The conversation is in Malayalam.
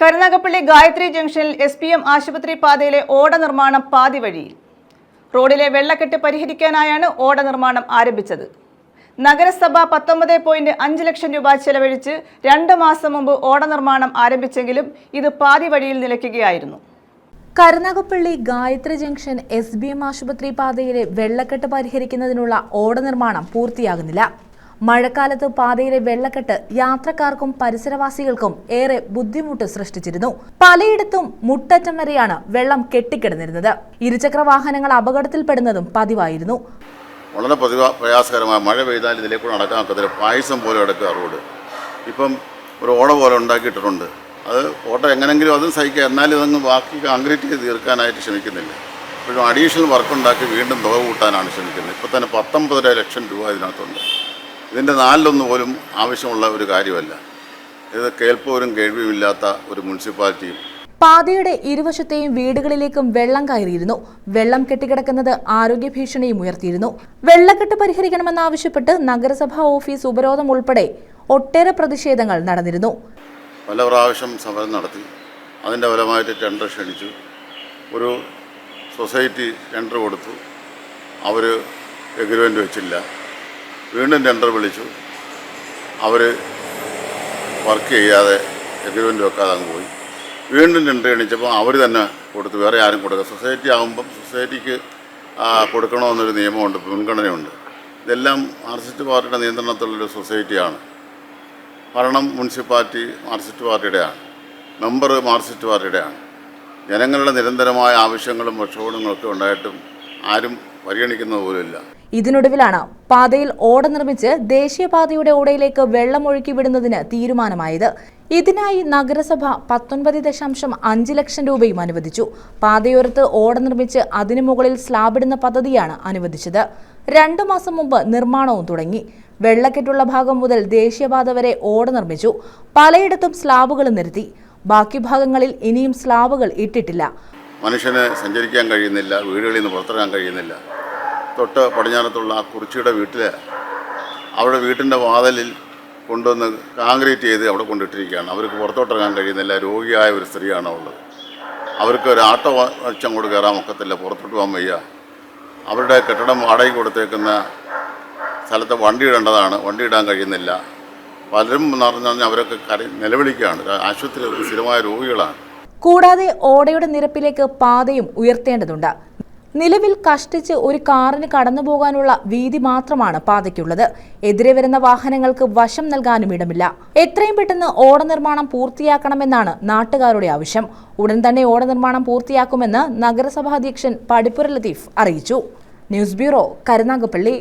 കരുനാഗപ്പള്ളി ഗായത്രി ജംഗ്ഷനിൽ എസ് പി എം ആശുപത്രി പാതയിലെ ഓട നിർമ്മാണം പാതി വഴിയിൽ റോഡിലെ വെള്ളക്കെട്ട് പരിഹരിക്കാനായാണ് ഓട നിർമ്മാണം ആരംഭിച്ചത്. നഗരസഭ പത്തൊമ്പത് പോയിന്റ് അഞ്ച് ലക്ഷം രൂപ ചെലവഴിച്ച് രണ്ട് മാസം മുമ്പ് ഓട നിർമ്മാണം ആരംഭിച്ചെങ്കിലും ഇത് പാതി വഴിയിൽ നിലയ്ക്കുകയായിരുന്നു. Karunagappally Gayathri junction S B M ആശുപത്രി പാതയിലെ വെള്ളക്കെട്ട് പരിഹരിക്കുന്നതിനുള്ള ഓട നിർമ്മാണം പൂർത്തിയാകുന്നില്ല. മഴക്കാലത്ത് പാതയിലെ വെള്ളക്കെട്ട് യാത്രക്കാർക്കും പരിസരവാസികൾക്കും ഏറെ ബുദ്ധിമുട്ട് സൃഷ്ടിച്ചിരുന്നു. പലയിടത്തും മുട്ടറ്റം വരെയാണ് വെള്ളം കെട്ടിക്കിടന്നിരുന്നത്. ഇരുചക്ര വാഹനങ്ങൾ അപകടത്തിൽപ്പെടുന്നതും പതിവായിരുന്നു. വളരെ പ്രയാസകരമായ മഴ പെയ്താൽ ഇതിലേക്കൂടെ നടക്കാൻ ഒക്കത്തില്ല. പായസം പോലെ അടക്കുക റോഡ്. ഇപ്പം ഒരു ഓട പോലെ ഉണ്ടാക്കിയിട്ടുണ്ട് അത് ഓട്ടം എങ്ങനെങ്കിലും അതും സഹിക്കുക. എന്നാലും ഇതങ്ങ് ബാക്കി കോൺക്രീറ്റ് ചെയ്ത് തീർക്കാനായിട്ട് ശ്രമിക്കുന്നില്ല. ഇപ്പോഴും അഡീഷണൽ വർക്ക് ഉണ്ടാക്കി വീണ്ടും തുക കൂട്ടാനാണ് ശ്രമിക്കുന്നത്. ഇപ്പോൾ തന്നെ പത്തൊമ്പതര ലക്ഷം രൂപ ഇതിനകത്തുണ്ട്. ഇതിന്റെ നാലിലൊന്ന് പോലും ആവശ്യമുള്ള ഒരു കാര്യമല്ല. ഇത് കേൾപ്പോരും കേൾവിയുമില്ലാത്ത ഒരു മുനിസിപ്പാലിറ്റിയും പാതയുടെ ഇരുവശത്തെയും വീടുകളിലേക്കും വെള്ളം കയറിയിരുന്നു. വെള്ളം കെട്ടിക്കിടക്കുന്നത് ആരോഗ്യ ഭീഷണിയും ഉയർത്തിയിരുന്നു. വെള്ളക്കെട്ട് പരിഹരിക്കണമെന്നാവശ്യപ്പെട്ട് നഗരസഭാ ഓഫീസ് ഉപരോധം ഉൾപ്പെടെ ഒട്ടേറെ പ്രതിഷേധങ്ങൾ നടന്നിരുന്നു. പല പ്രാവശ്യം സമരം നടത്തി. അതിന്റെ ഫലമായിട്ട് ടെൻഡർ ക്ഷണിച്ചു. ഒരു സൊസൈറ്റി ടെൻഡർ കൊടുത്തു. അവർ എഗ്രിമെന്റ് വെച്ചില്ല. വീണ്ടും ടെൻഡർ വിളിച്ചു. അവർ വർക്ക് ചെയ്യാതെ എഗ്രിമെന്റ് വെക്കാതെ അങ്ങ് പോയി. വീണ്ടും ടെൻഡർ എണീച്ചപ്പോൾ അവർ തന്നെ കൊടുത്തു. വേറെ ആരും കൊടുക്കുക സൊസൈറ്റി ആകുമ്പം സൊസൈറ്റിക്ക് കൊടുക്കണമെന്നൊരു നിയമമുണ്ട് മുൻഗണനയുണ്ട്. ഇതെല്ലാം മാർക്സിസ്റ്റ് പാർട്ടിയുടെ നിയന്ത്രണത്തിലുള്ളൊരു സൊസൈറ്റിയാണ് ഭരണം മുനിസിപ്പാലിറ്റി മാർക്സിസ്റ്റ് പാർട്ടിയുടെയാണ്. മെമ്പർ മാർക്സിസ്റ്റ് പാർട്ടിയുടെയാണ്. ജനങ്ങളുടെ നിരന്തരമായ ആവശ്യങ്ങളും പ്രക്ഷോഭങ്ങളൊക്കെ ഉണ്ടായിട്ടും ആരും പരിഗണിക്കുന്നത് പോലുമില്ല. ഇതിനൊടുവിലാണ് പാതയിൽ ഓട നിർമ്മിച്ച് ദേശീയപാതയുടെ ഓടയിലേക്ക് വെള്ളം ഒഴുക്കി വിടുന്നതിന് തീരുമാനമായത്. ഇതിനായി നഗരസഭ പത്തൊൻപത് ദശാംശം അഞ്ച് ലക്ഷം രൂപയും അനുവദിച്ചു. പാതയോരത്ത് ഓട നിർമ്മിച്ച് അതിനു മുകളിൽ സ്ലാബിടുന്ന പദ്ധതിയാണ് അനുവദിച്ചത്. രണ്ടു മാസം മുമ്പ് നിർമ്മാണവും തുടങ്ങി. വെള്ളക്കെട്ടുള്ള ഭാഗം മുതൽ ദേശീയപാത വരെ ഓട നിർമ്മിച്ചു. പലയിടത്തും സ്ലാബുകൾ നിർത്തി. ബാക്കി ഭാഗങ്ങളിൽ ഇനിയും സ്ലാബുകൾ ഇട്ടിട്ടില്ല. മനുഷ്യന് സഞ്ചരിക്കാൻ കഴിയുന്നില്ല വീടുകളിൽ നിന്ന് പുറത്തിറങ്ങാൻ കഴിയുന്നില്ല. തൊട്ട് പടിഞ്ഞാറത്തുള്ള ആ കുറിച്ചിയുടെ വീട്ടിൽ അവിടെ വീട്ടിന്റെ വാതിലിൽ കൊണ്ടുവന്ന് കാങ്ക്രീറ്റ് ചെയ്ത് അവിടെ കൊണ്ടിട്ടിരിക്കുകയാണ്. അവർക്ക് പുറത്തോട്ടിറങ്ങാൻ കഴിയുന്നില്ല. രോഗിയായ ഒരു സ്ത്രീയാണ് ഉള്ളത് അവർക്ക് ഒരു ആട്ടോ അങ്ങോട്ട് കയറാൻ ഒക്കത്തില്ല. പുറത്തോട്ട് പോകാൻ വയ്യ. അവരുടെ കെട്ടിടം വാടകയ്ക്ക് കൊടുത്തേക്കുന്ന സ്ഥലത്ത് വണ്ടി ഇടേണ്ടതാണ്. വണ്ടി ഇടാൻ കഴിയുന്നില്ല. പലരും എന്ന് പറഞ്ഞാൽ അവരൊക്കെ കറി നിലവിളിക്കുകയാണ്. ആശുപത്രി സ്ഥിരമായ രോഗികളാണ്. കൂടാതെ ഓടയുടെ നിരപ്പിലേക്ക് പാതയും ഉയർത്തേണ്ടതുണ്ട്. നിലവിൽ കഷ്ടിച്ച് ഒരു കാറിന് കടന്നു പോകാനുള്ള വീതി മാത്രമാണ് പാതയ്ക്കുള്ളത്. എതിരെ വരുന്ന വാഹനങ്ങൾക്ക് വശം നൽകാനും ഇടമില്ല. എത്രയും പെട്ടെന്ന് ഓട നിർമ്മാണം പൂർത്തിയാക്കണമെന്നാണ് നാട്ടുകാരുടെ ആവശ്യം. ഉടൻ തന്നെ ഓട നിർമ്മാണം പൂർത്തിയാക്കുമെന്ന് നഗരസഭാ അധ്യക്ഷൻ പടിപ്പുര ലതീഫ് അറിയിച്ചു. News bureau Karunagappally.